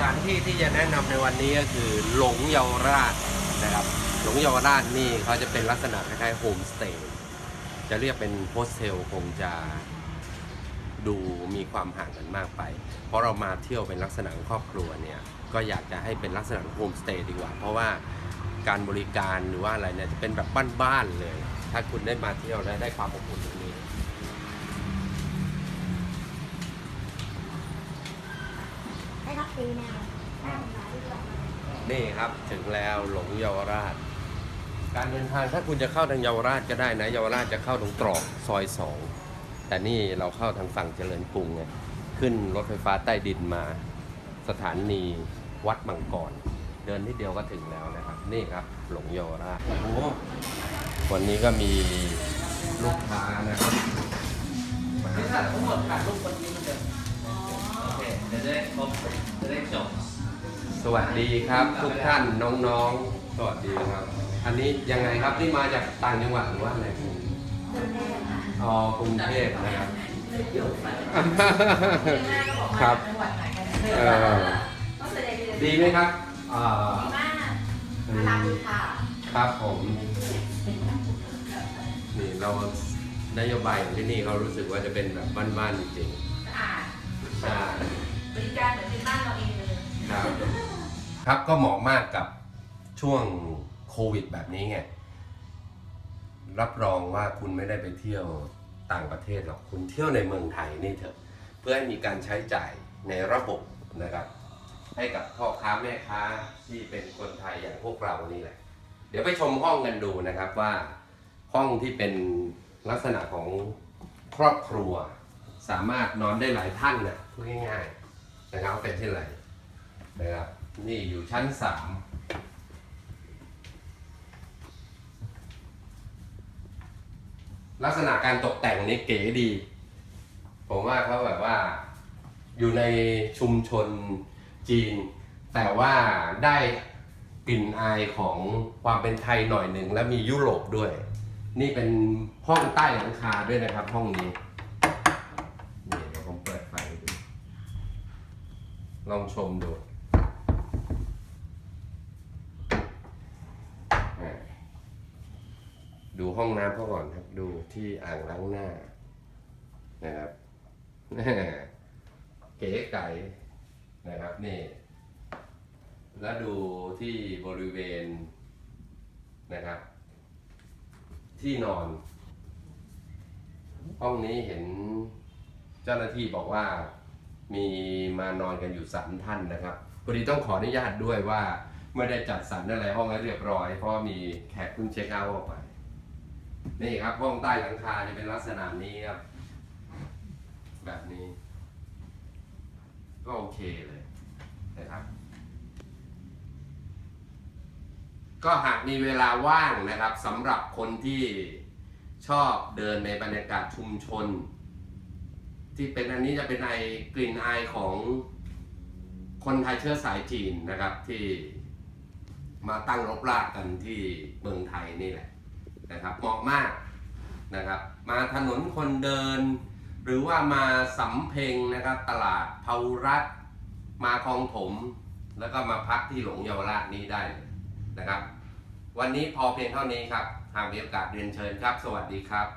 ถานที่ที่จะแนะนำในวันนี้ก็คือหลงเยาวราชนะครับ หลงเยาวราชนี่เขาจะเป็นลักษณะคล้ายๆโฮมสเตย์จะเรียกเป็นโฮสเทลคงจะดูมีความห่างกันมากไป เพราะเรามาเที่ยวเป็นลักษณะครอบครัวเนี่ยก็อยากจะให้เป็นลักษณะโฮมสเตย์ดีกว่า เพราะว่าการบริการหรือว่าอะไรเนี่ยจะเป็นแบบบ้านๆเลย ถ้าคุณได้มาเที่ยวและได้ความอบอุ่นตรงนี้ ให้ทักปีแนวหน้าของร้านด้วยนี่ครับถึงแล้วหลงเยาวราช การเดินทางถ้าคุณจะเข้าทางเยาวราชก็ได้นะเยาวราชจะเข้าตรงตรอกซอยสองแต่นี่เราเข้าทางฝั่งเจริญกรุงไงขึ้นรถไฟฟ้าใต้ดินมา สถานีวัดมังกร เดินนิดเดียวก็ถึงแล้วนะครับ นี่ครับหลงเยาวราชโอ้โหวันนี้ก็มีลูกค้านะครับมาทั้งหมดถ่ายรูปคนนี้มันจะโอเค จะได้ครบจะได้จบสวัสดีครับ ทุกท่านน้องๆ สวัสดีครับ อันนี้ยังไงครับนี่มาจากต่างจังหวัดหรือว่าอะไรกรุงเทพค่ะอ๋อกรุงเทพนะครับอยู่ไปครับจังหวัดไหนกันเออก็แสดงดีไหมครับอ่าดีมากน่ารักดีค่ะครับผมนี่เรานโยบายของที่นี่เขารู้สึกว่าจะเป็นแบบบ้านๆจริงสะอาดๆใช่ ครับก็เหมาะมากกับช่วงโควิดแบบนี้ไงรับรองว่าคุณไม่ได้ไปเที่ยวต่างประเทศหรอกคุณเที่ยวในเมืองไทยนี่เถอะ เพื่อให้มีการใช้จ่ายในระบบนะครับ ให้กับพ่อค้าแม่ค้าที่เป็นคนไทยอย่างพวกเรานี่แหละ เดี๋ยวไปชมห้องกันดูนะครับว่าห้องที่เป็นลักษณะของครอบครัว สามารถนอนได้หลายท่านนะพูดง่ายๆนะครับว่าเป็นที่นไรนะครับ นี่อยู่ชั้นสามลักษณะการตกแต่งนี้เก๋ดี ผมว่าเขาแบบว่าอยู่ในชุมชนจีน แต่ว่าได้กลิ่นอายของความเป็นไทยหน่อยหนึ่งและมียุโรปด้วย นี่เป็นห้องใต้หลังคาด้วยนะครับ ห้องนี้นี่เดี๋ยวผมเปิดไฟให้ดู ลองชมดูอะ ดูห้องน้ำเขาก่อนครับ ดูที่อ่างล้างหน้า นะครับเก๋ไก่นะครับนี่แล้วดูที่บริเวณนะครับ ที่นอน ห้องนี้เห็นเจ้าหน้าที่บอกว่ามีมานอนกันอยู่สามท่านนะครับพอดีต้องขออนุญาตด้วยว่าไม่ได้จัดสรรอะไรห้องให้เรียบร้อย เพราะมีแขกเพิ่งเช็คเอาท์ออกไป นี่ครับห้องใต้หลังคาจะเป็นลักษณะนี้ครับ แบบนี้ ก็โอเคเลยนะครับ ก็หากมีเวลาว่างนะครับสำหรับคนที่ชอบเดินในบรรยากาศชุมชน ที่เป็นอันนี้จะเป็นไอกลิ่นอายของคนไทยเชื้อสายจีนนะครับที่มาตั้งรกรากกันที่เมืองไทยนี่แหละ นะครับเหมาะมากนะครับมาถนนคนเดิน หรือว่ามาสำเพ็งนะครับตลาดภารัตมาคลองถม แล้วก็มาพักที่หลงเยาวราชนี้ได้นะครับ วันนี้พอเพียงเท่านี้ครับหากมีโอกาสเรียนเชิญครับ สวัสดีครับ